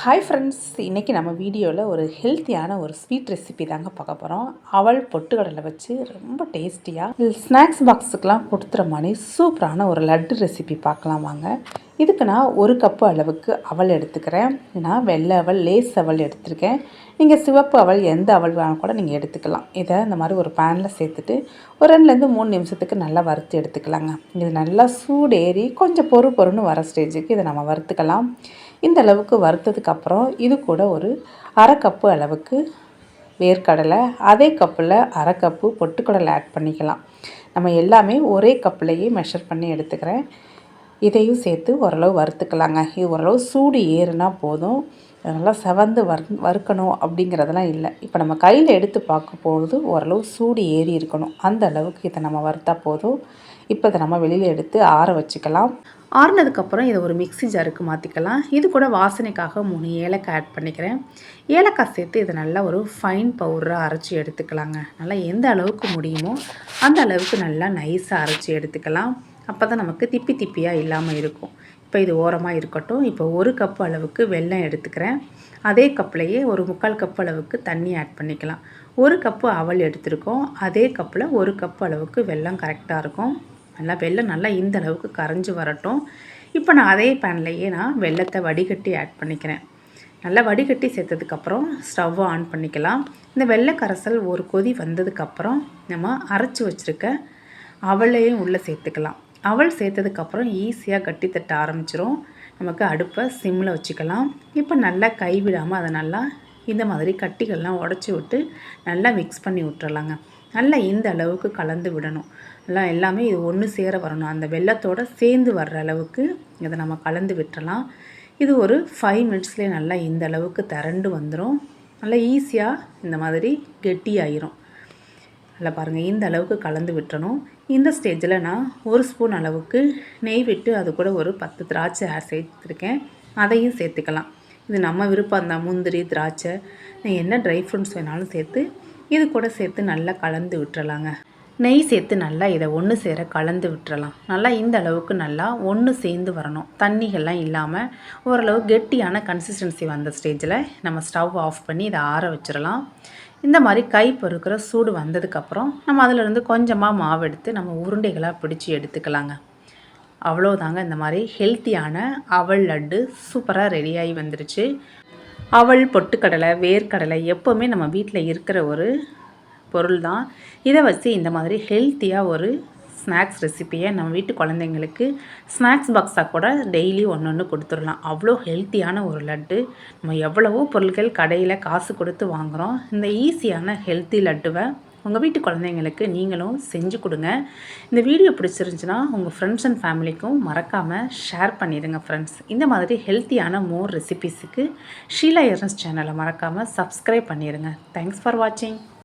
Hi friends இன்றைக்கி நம்ம வீடியோவில் ஒரு ஹெல்த்தியான ஒரு ஸ்வீட் ரெசிபி தாங்க பார்க்க போகிறோம் அவள் பொட்டுக்கடலை வச்சு ரொம்ப டேஸ்டியாக ஸ்நாக்ஸ் பாக்ஸுக்கெலாம் கொடுத்துற மாதிரி சூப்பரான ஒரு லட்டு ரெசிபி பார்க்கலாம் வாங்க. இதுக்கு நான் ஒரு கப்பு அளவுக்கு அவல் எடுத்துக்கிறேன். நான் வெள்ளை அவள் லேஸ் அவல் எடுத்திருக்கேன். நீங்கள் சிவப்பு அவள் எந்த அவள் வேணாலும் கூட நீங்கள் எடுத்துக்கலாம். இதை இந்த மாதிரி ஒரு பேனில் சேர்த்துட்டு ஒரு ரெண்டுலேருந்து மூணு நிமிஷத்துக்கு நல்லா வறுத்து எடுத்துக்கலாங்க. இது நல்லா சூடேறி கொஞ்சம் பொறு பொறுன்னு வர ஸ்டேஜுக்கு இதை நம்ம வறுத்துக்கலாம். இந்த அளவுக்கு வறுத்ததுக்கப்புறம் இது கூட ஒரு அரை கப்பு அளவுக்கு வேர்க்கடலை அதே கப்பில் அரை கப்பு பொட்டுக்கடலை ஆட் பண்ணிக்கலாம். நம்ம எல்லாமே ஒரே கப்புலேயே மெஷர் பண்ணி எடுத்துக்கிறேன். இதையும் சேர்த்து ஓரளவு வறுத்துக்கலாங்க. இது ஓரளவு சூடு ஏறுனா போதும். நல்லா செவந்து வர் வறுக்கணும் அப்படிங்கிறதெல்லாம் இல்லை. இப்போ நம்ம கையில் எடுத்து பார்க்கும்போது ஓரளவு சூடு ஏறி இருக்கணும். அந்த அளவுக்கு இதை நம்ம வறுத்தா போதும். இப்போ இதை நம்ம வெளியில் எடுத்து ஆற வச்சுக்கலாம். ஆறுனதுக்கப்புறம் இதை ஒரு மிக்சி ஜாருக்கு மாற்றிக்கலாம் இது கூட வாசனைக்காக மூணு ஏலக்காய் ஆட் பண்ணிக்கிறேன். ஏலக்காய் சேர்த்து இதை நல்லா ஒரு ஃபைன் பவுடராக அரைச்சி எடுத்துக்கலாங்க. நல்லா எந்த அளவுக்கு முடியுமோ அந்த அளவுக்கு நல்லா நைஸாக அரைச்சி எடுத்துக்கலாம். அப்போ தான் நமக்கு திப்பி திப்பியாக இல்லாமல் இருக்கும். இப்போ இது ஓரமாக இருக்கட்டும். இப்போ ஒரு கப் அளவுக்கு வெல்லம் எடுத்துக்கிறேன். அதே கப்லேயே ஒரு முக்கால் கப் அளவுக்கு தண்ணி ஆட் பண்ணிக்கலாம். ஒரு கப்பு அவல் எடுத்திருக்கோம். அதே கப்பில் ஒரு கப் அளவுக்கு வெல்லம் கரெக்டாக இருக்கும். நல்லா வெள்ளம் நல்லா இந்த அளவுக்கு கரைஞ்சி வரட்டும். இப்போ நான் அதே பேன்லேயே நான் வெள்ளத்தை வடிகட்டி ஆட் பண்ணிக்கிறேன். நல்லா வடிகட்டி சேர்த்ததுக்கப்புறம் ஸ்டவ்வை ஆன் பண்ணிக்கலாம். இந்த வெள்ளை கரைசல் ஒரு கொதி வந்ததுக்கப்புறம் நம்ம அரைச்சி வச்சுருக்க அவளையும் உள்ளே சேர்த்துக்கலாம். அவள் சேர்த்ததுக்கப்புறம் ஈஸியாக கட்டி தட்ட ஆரம்பிச்சிரும். நமக்கு அடுப்பை சிம்மில் வச்சுக்கலாம். இப்போ நல்லா கைவிடாமல் அதை நல்லா இந்த மாதிரி கட்டிகள்லாம் உடச்சி விட்டு நல்லா மிக்ஸ் பண்ணி விட்டுறலாங்க. நல்லா இந்த அளவுக்கு கலந்து விடணும். நல்லா எல்லாமே இது ஒன்று சேர வரணும். அந்த வெள்ளத்தோடு சேர்ந்து வர்ற அளவுக்கு இதை நம்ம கலந்து விட்டுறலாம். இது ஒரு ஃபைவ் மினிட்ஸ்லேயே நல்லா இந்த அளவுக்கு திரண்டு வந்துடும் நல்லா ஈஸியாக இந்த மாதிரி கெட்டியாயிரும் நல்லா பாருங்கள் இந்த அளவுக்கு கலந்து விட்டுறணும். இந்த ஸ்டேஜில் நான் ஒரு ஸ்பூன் அளவுக்கு நெய் விட்டு அது கூட ஒரு பத்து திராட்சை சேர்த்துருக்கேன். அதையும் சேர்த்துக்கலாம். இது நம்ம விருப்பம் தான் முந்திரி திராட்சை. என்ன ட்ரை ஃப்ரூட்ஸ் வேணாலும் சேர்த்து இது கூட சேர்த்து நல்லா கலந்து விட்டுறலாங்க. நெய் சேர்த்து நல்லா இதை ஒன்று சேர கலந்து விட்டுறலாம். நல்லா இந்த அளவுக்கு நல்லா ஒன்று சேர்ந்து வரணும். தண்ணிகள்லாம் இல்லாமல் ஓரளவு கெட்டியான கன்சிஸ்டன்சி வந்த ஸ்டேஜில் நம்ம ஸ்டவ் ஆஃப் பண்ணி இதை ஆற வச்சிடலாம். இந்த மாதிரி கை பொறுக்கிற சூடு வந்ததுக்கப்புறம் நம்ம அதிலிருந்து கொஞ்சமாக மாவு எடுத்து நம்ம உருண்டைகளாக பிடிச்சி எடுத்துக்கலாங்க. அவ்வளோதாங்க இந்த மாதிரி ஹெல்த்தியான அவள் லட்டு சூப்பராக ரெடியாகி வந்துருச்சு. அவள் பொட்டுக்கடலை வேர்க்கடலை எப்போவுமே நம்ம வீட்டில் இருக்கிற ஒரு பொருள் தான் இதை வச்சு இந்த மாதிரி ஹெல்த்தியாக ஒரு ஸ்நாக்ஸ் ரெசிப்பியை நம்ம வீட்டு குழந்தைங்களுக்கு ஸ்நாக்ஸ் பாக்ஸாக கூட டெய்லி ஒன்று ஒன்று கொடுத்துடலாம். அவ்வளோ ஹெல்த்தியான ஒரு லட்டு. நம்ம எவ்வளவோ பொருட்கள் கடையில் காசு கொடுத்து வாங்குகிறோம் இந்த ஈஸியான ஹெல்த்தி லட்டுவை உங்கள் வீட்டு குழந்தைங்களுக்கு நீங்களும் செஞ்சு கொடுங்க. இந்த வீடியோ பிடிச்சிருந்துச்சுன்னா உங்கள் ஃப்ரெண்ட்ஸ் அண்ட் ஃபேமிலிக்கும் மறக்காமல் ஷேர் பண்ணிடுங்க ஃப்ரெண்ட்ஸ் இந்த மாதிரி ஹெல்த்தியான மோர் ரெசிபீஸுக்கு ஷீலா எர்னஸ் சேனலை மறக்காமல் சப்ஸ்கிரைப் பண்ணிடுங்க. தேங்க்ஸ் ஃபார் வாட்சிங்